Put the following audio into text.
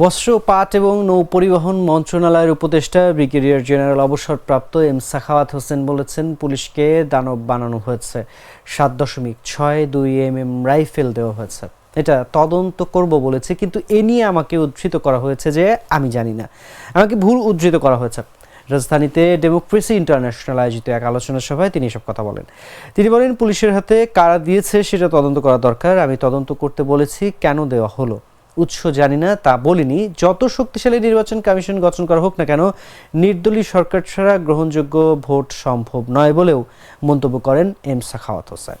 বস্ত্র পাট এবং নৌ পরিবহন মন্ত্রণালয়ের উপদেষ্টা, ব্রিগেডিয়ার জেনারেল অবসরপ্রাপ্ত এম সাখাওয়াত হোসেন বলেছেন, পুলিশকে দানব বানানো হয়েছে। সাত দশমিক ছয় দুই এম এম রাইফেল দেওয়া হয়েছে। এটা তদন্ত করব বলেছে, কিন্তু এ নিয়ে আমাকে উদ্ধৃত করা হয়েছে যে আমি জানি না। আমাকে ভুল উদ্ধৃত করা হয়েছে। রাজধানীতে ডেমোক্রেসি ইন্টারন্যাশনাল আয়োজিত এক আলোচনা সভায় তিনি এসব কথা বলেন। তিনি বলেন, পুলিশের হাতে কারা দিয়েছে সেটা তদন্ত করা দরকার। আমি তদন্ত করতে বলেছি, কেন দেওয়া হলো? উৎস জানি না, তা বলিনি। যত শক্তিশালী নির্বাচন কমিশন গঠন করা হোক না কেন, নির্দলীয় সরকার ছাড়া গ্রহণযোগ্য ভোট সম্ভব নয় বলেও মন্তব্য করেন M Sakhawat Hossain.